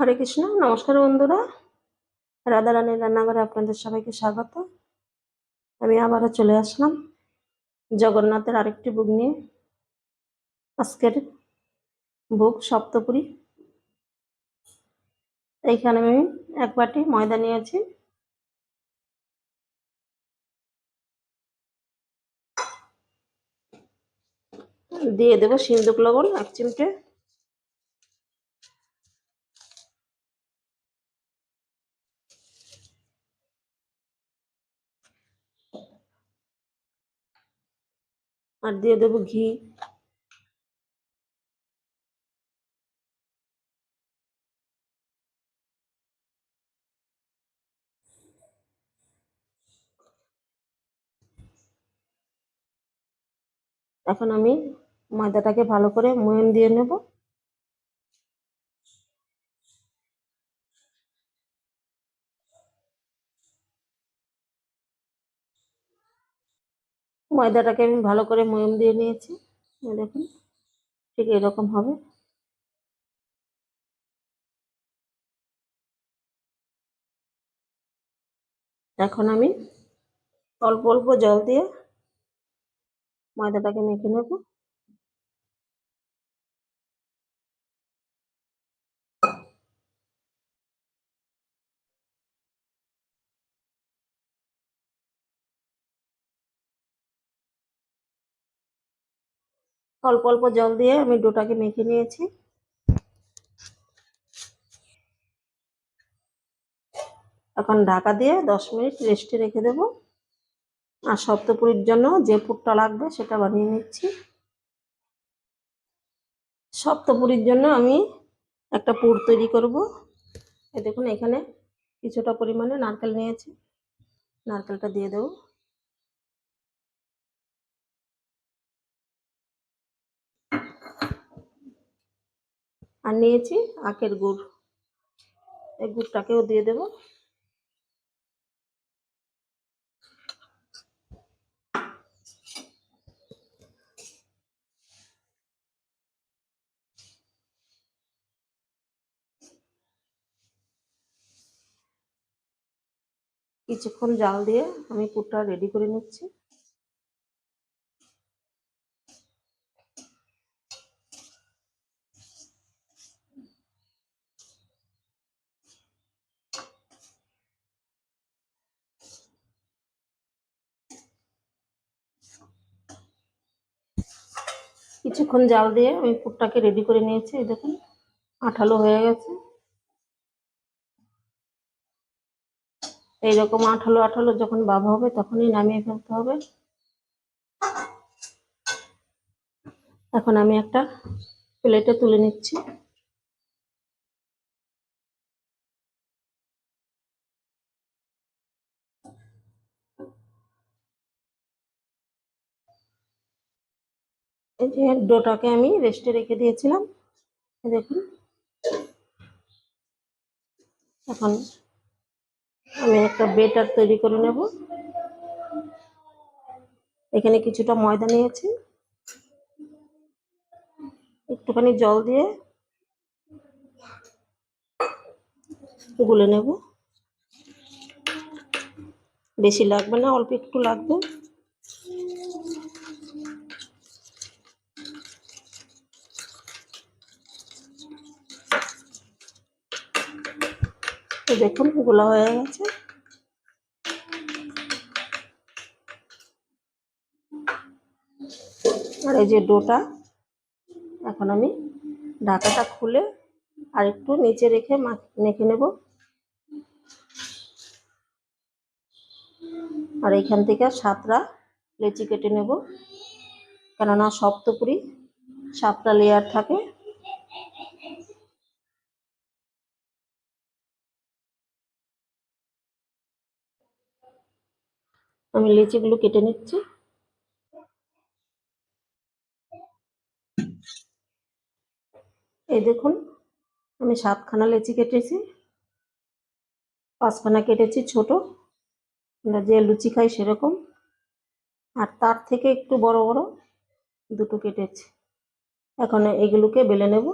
হরে কৃষ্ণ, নমস্কার বন্ধুরা। রাধারানীর রান্নাঘরে আপনাদের সবাইকে স্বাগত। আমি আবারও চলে আসলাম জগন্নাথের আরেকটি বুক নিয়ে। আজকের বুক সপ্তপুরী। এইখানে আমি এক বাটি ময়দা নিয়েছি। দিয়ে দেবো সিন্দুক লবণ, এক চিমটে। আর দিয়ে দেবো ঘি। এখন আমি ময়দাটাকে ভালো করে ময়ন দিয়ে নেব। ময়দাটাকে আমি ভালো করে ময়ম দিয়ে নিয়েছি। দেখুন, ঠিক এরকম হবে। এখন আমি অল্প অল্প জল দিয়ে ময়দাটাকে মেখে নেব। অল্প অল্প জল দিয়ে আমি ডোটাকে মেখে নিয়েছি। এখন ঢাকা দিয়ে দশ মিনিট রেস্টে রেখে দেব। আর সপ্তপুরীর জন্য যে পুরটা লাগবে সেটা বানিয়ে নিচ্ছি। সপ্তপুরীর জন্য আমি একটা পুর তৈরি করব। দেখুন, এখানে কিছুটা পরিমাণে নারকেল নিয়েছি। নারকেলটা দিয়ে দেবো। আর নিয়েছি আখের গুড়। এই গুড়টাকেও দিয়ে দেব। কিছুক্ষণ জাল দিয়ে আমি পুরটা রেডি করে নিচ্ছি। কিছুক্ষণ জাল দিয়ে আমি পুরটাকে রেডি করে নিয়েছি, এই দেখুন, আঠালো হয়ে গেছে। এইরকম আঠালো আঠালো যখন বাবা হবে তখনই নামিয়ে ফেলতে হবে। এখন আমি একটা প্লেটে তুলে নিচ্ছি। এই যে ডোটাকে আমি রেস্টে রেখে দিয়েছিলাম। দেখুন। এখন আমি একটা বেটার তৈরি করে নেব। এখানে কিছুটা ময়দা নিয়েছি। একটুখানি জল দিয়ে গুলে নেব। বেশি লাগবে না, অল্প একটু লাগবে। দেখুন গোলা হয়ে গেছে। আর এই যে ডোটা, এখন আমি ঢাকাটা খুলে আর একটু নিচে রেখে মেখে নেব। আর এইখান থেকে সাতটা লেচি কেটে নেব। কেননা সপ্তপুরি সাতটা লেয়ার থাকে আমি লিচিগুলো কেটে নিচ্ছি। এই দেখুন, আমি সাতখানা লেচি কেটেছি। পাঁচখানা কেটেছি ছোট। আমরা যে লুচি খাই সেরকম। আর তার থেকে একটু বড় বড় দুটো কেটেছি। এখন এগুলোকে বেলে নেব।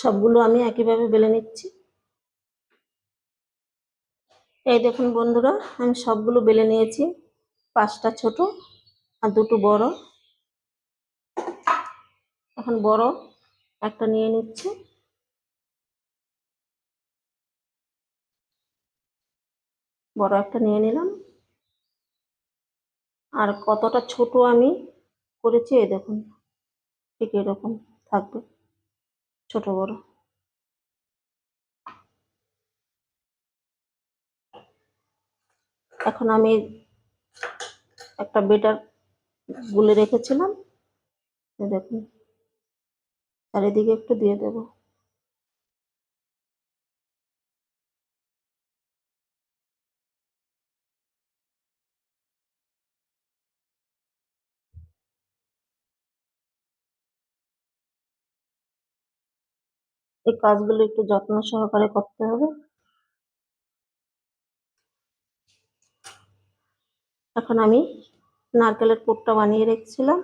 সবগুলো আমি একইভাবে বেলে নিচ্ছি। এই দেখুন বন্ধুরা, আমি সবগুলো বেলে নিয়েছি। পাঁচটা ছোট আর দুটো বড়। এখন বড় একটা নিয়ে নিচ্ছি। বড় একটা নিয়ে নিলাম। আর কতটা ছোট আমি করেছি, এই দেখুন, ঠিক এরকম থাকবে। ছোট বড়। এখন আমি একটা বেটার গুলে রেখেছিলাম দেখুন। চারিদিকে একটু দিয়ে দেব। এই কাজগুলো একটু যত্ন সহকারে করতে হবে। এখন আমি নারকেলের পুরটা বানিয়ে রেখেছিলাম।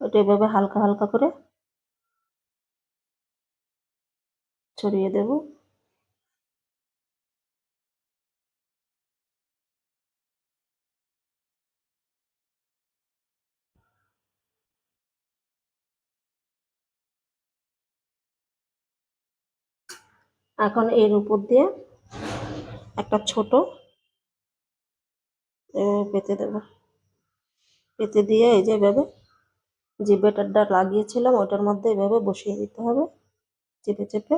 ওটা এভাবে হালকা হালকা করে ছড়িয়ে দেব। এখন এর উপর দিয়ে একটা ছোট পেতে দেব। পেতে দিয়ে এই যে এভাবে যে বেটারটা লাগিয়েছিলাম, ওটার মধ্যে এভাবে বসিয়ে দিতে হবে, চেপে চেপে।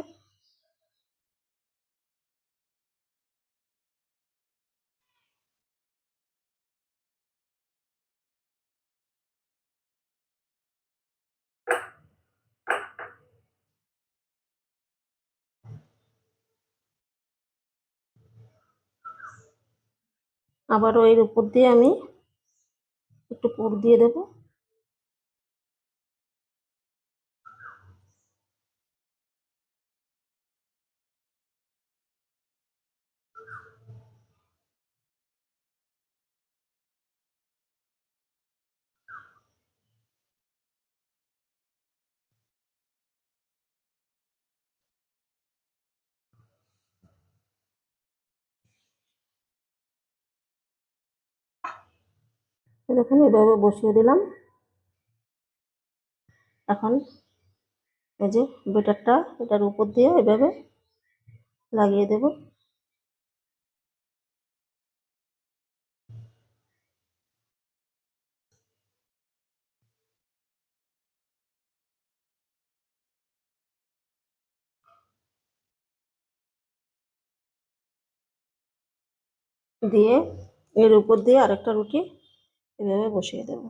আবারও এর উপর দিয়ে আমি একটু পুর দিয়ে দেব। দেখুন, এভাবে বসিয়ে দিলাম। এখন এই যে বেটারটা, এটার উপর দিয়ে এভাবে লাগিয়ে দেব। দিয়ে এর উপর দিয়ে আরেকটা রুটি এভাবে বসিয়ে দেব।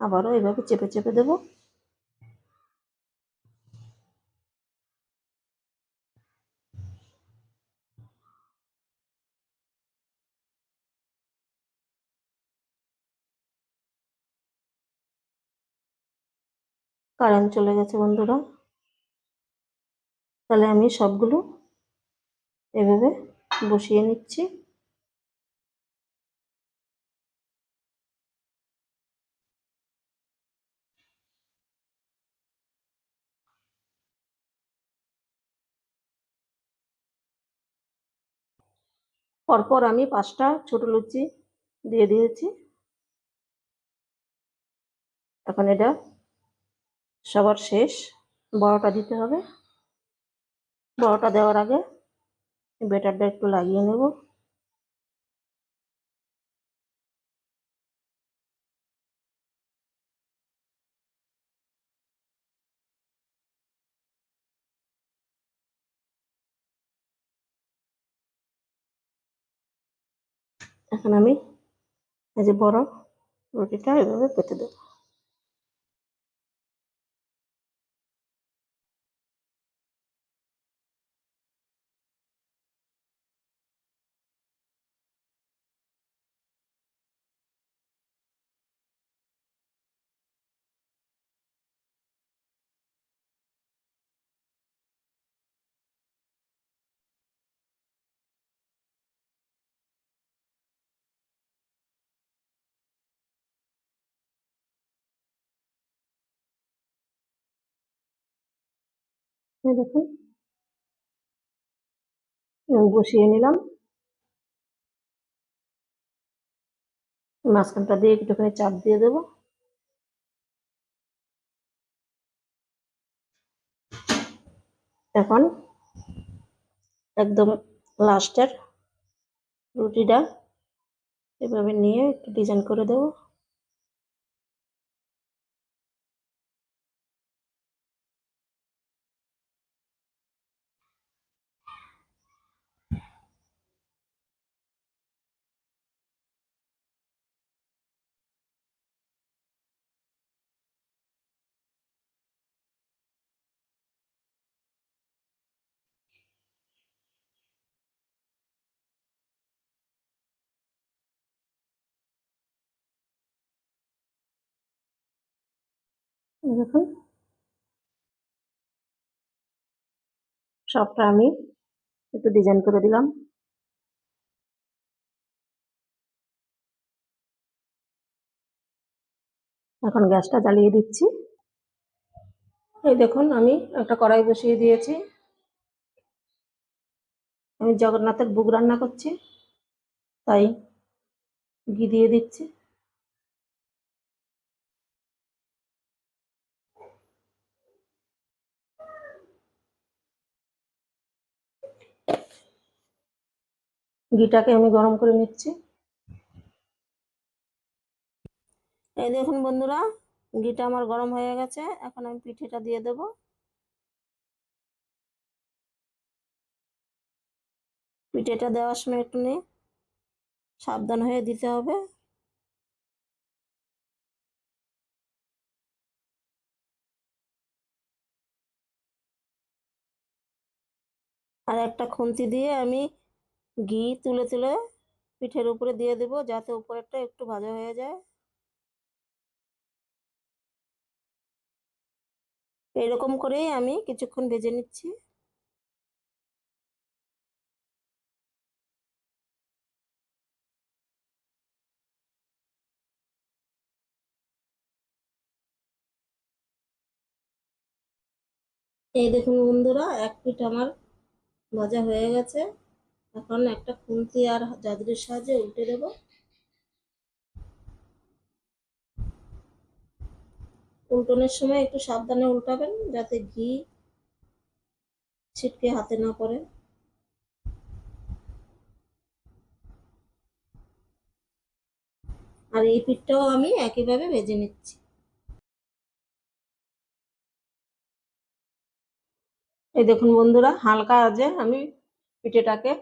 আবারও এভাবে চেপে চেপে দেব। কারেন্ট চলে গেছে বন্ধুরা। তাহলে আমি সবগুলো এভাবে বসিয়ে নিচ্ছি। পরপর আমি পাঁচটা ছোট লুচি দিয়ে দিয়েছি। এখন এটা সবার শেষ। বড়টা দিতে হবে। বড়টা দেওয়ার আগে বেটারটা একটু লাগিয়ে নেব। এখন আমি এই যে বড় রুটিটা এভাবে পেতে দেবো। দেখুন। বসিয়ে নিলাম। মাঝখানটা দিয়ে একটুখানি চাপ দিয়ে দেবো। এখন একদম লাস্টের রুটিটা এভাবে নিয়ে একটু ডিজাইন করে দেবো। দেখুন। সবটা আমি একটু ডিজাইন করে দিলাম। এখন গ্যাসটা জ্বালিয়ে দিচ্ছি। এই দেখুন, আমি একটা কড়াই বসিয়ে দিয়েছি। আমি জগন্নাথের বুক রান্না করছি, তাই ঘি দিয়ে দিচ্ছি। ঘিটাকে আমি গরম করে নিচ্ছি। এই দেখুন বন্ধুরা, ঘিটা আমার গরম হয়ে গেছে। এখন আমি পিঠেটা দিয়ে দেব। পিঠেটা দেওয়ার সময় একটু নিয়ে সাবধান হয়ে দিতে হবে। আর একটা খুন্তি দিয়ে আমি ঘি তুলে তুলে পিঠের উপরে দিয়ে দেব যাতে উপরেরটা একটু ভাজা হয়ে যায়। এরকম করেই আমি কিছুক্ষণ ভেজে নিচ্ছি। এই দেখুন বন্ধুরা, এক পিঠ আমার ভাজা হয়ে গেছে। এখন একটা খুন্তি আর জাদুরের সাহায্যে উল্টে দেব। উল্টনের সময় একটু সাবধানে উল্টাবেন, যাতে ঘি ছিটকে হাতে না পড়ে। আর এই পিঠটাও আমি একইভাবে ভেজে নিচ্ছি। এই দেখুন বন্ধুরা, হালকা আজে আমি পিঠেটাকে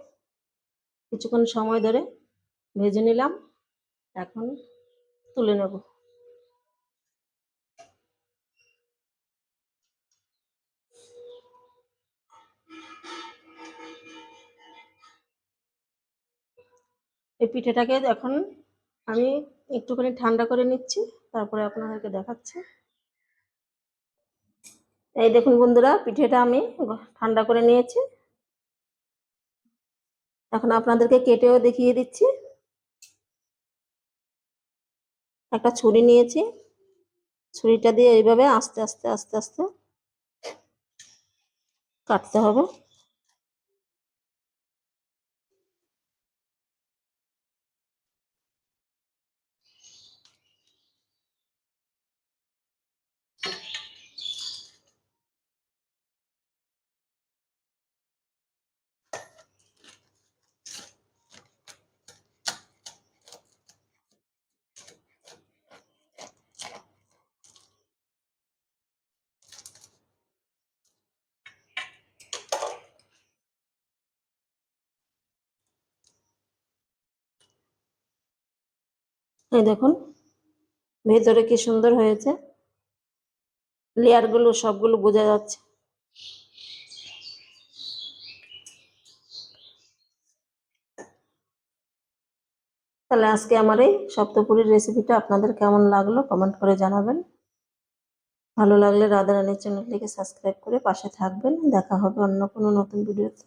কিছুক্ষণ সময় ধরে ভেজে নিলাম। এখন তুলে নেব। এই পিঠেটাকে এখন আমি একটুখানি ঠান্ডা করে নিচ্ছি, তারপরে আপনাদেরকে দেখাচ্ছি। এই দেখুন বন্ধুরা, পিঠেটা আমি ঠান্ডা করে নিয়েছি। এখন আপনাদেরকে কেটেও দেখিয়ে দিচ্ছি। একটা ছুরি নিয়েছি। ছুরিটা দিয়ে এইভাবে আস্তে আস্তে আস্তে আস্তে কাটতে হবে। দেখুন, ভেতরে কি সুন্দর হয়েছে। লেয়ারগুলো সবগুলো বোঝা যাচ্ছে। তাহলে আজকে আমার এই সপ্তপুরীর রেসিপিটা আপনাদের কেমন লাগল কমেন্ট করে জানাবেন। ভালো লাগলে রাধারানীর চ্যানেলটিকে সাবস্ক্রাইব করে পাশে থাকবেন। দেখা হবে অন্য কোনো নতুন ভিডিওতে